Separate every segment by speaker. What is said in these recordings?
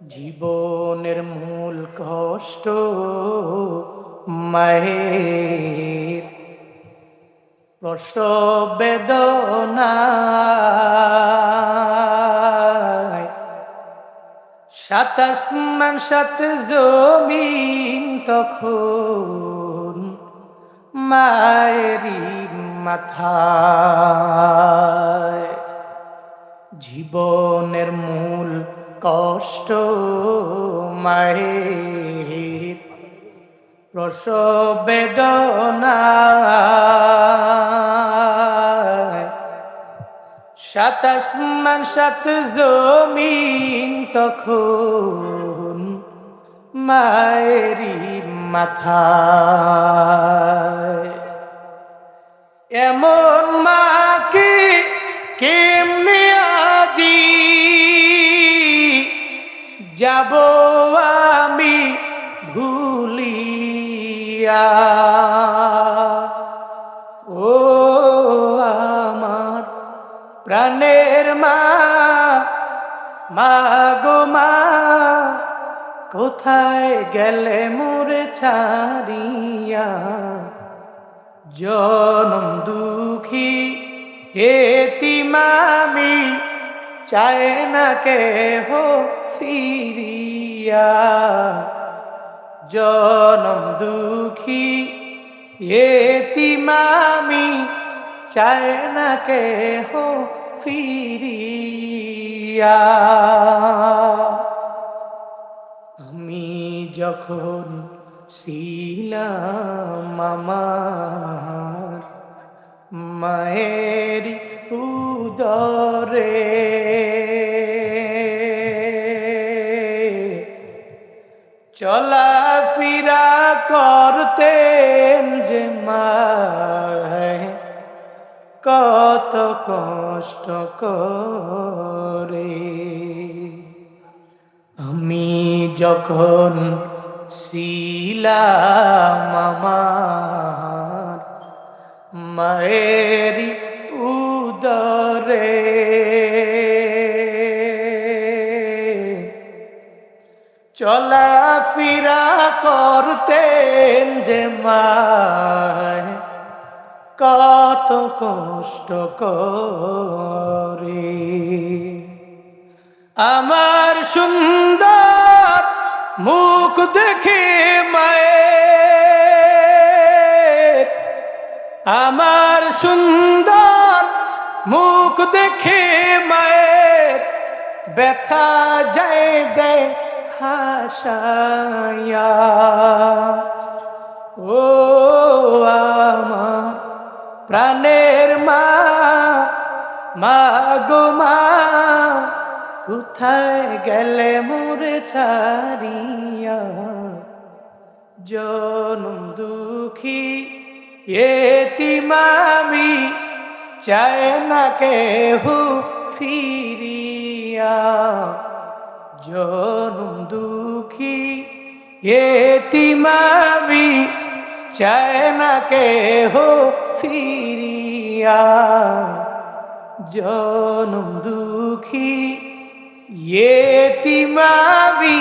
Speaker 1: জীবনের মূল কষ্ট মায়ের। প্রসব বেদনায় সাত আসমান সাত জমিন তখন মায়েরই মাথায় কষ্ট মায়ের প্রসব বেদনায় সাত আসমান সাত জমিন তখন মায়েরই মাথা এমন মাকে আমি ভুলিয়া। ও প্রাণের মা মা গো মা, কোথায় গেলে মোরে ছাড়িয়া? জনম দুঃখী এতিমামি চায় না কে হো ফিরিয়া। জনম দুঃখী এতিমামি চায় না কে হো ফিরিয়া। আমি যখন ছিলাম আমার মায়ের উদরে চলা ফিরা করতেন যে মায়। কত কষ্ট করে। আমি যখন ছিলাম আমার মায়ের উদরে, চলা ফিরা করতেন যে মায়। কত কষ্ট করি। আমার সুন্দর মুখ দেখে মায়ের। আমার সুন্দর মুখ দেখে মায়ের। ব্যথা যায় দেয় হাসায়া ও আমার প্রাণের মা মা গো মা, কোথায় গেলে মোরে ছাড়িয়া? জনম দুঃখী এতিমামি, চায় না কেহু ফিরিয়া। জনম দুঃখী, এতিমামি চায় না কেহু ফিরিয়া। জনম দুঃখী, এতিমামি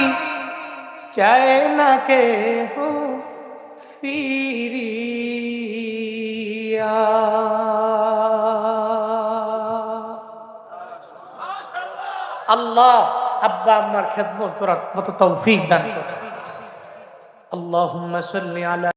Speaker 1: চায় না কেহু ফিরিয়া। আল্লাহ আব্বা আম্মার খেদমত করার মতো তৌফিক দান করুন আল্লাহুম্মা সাল্লি আলা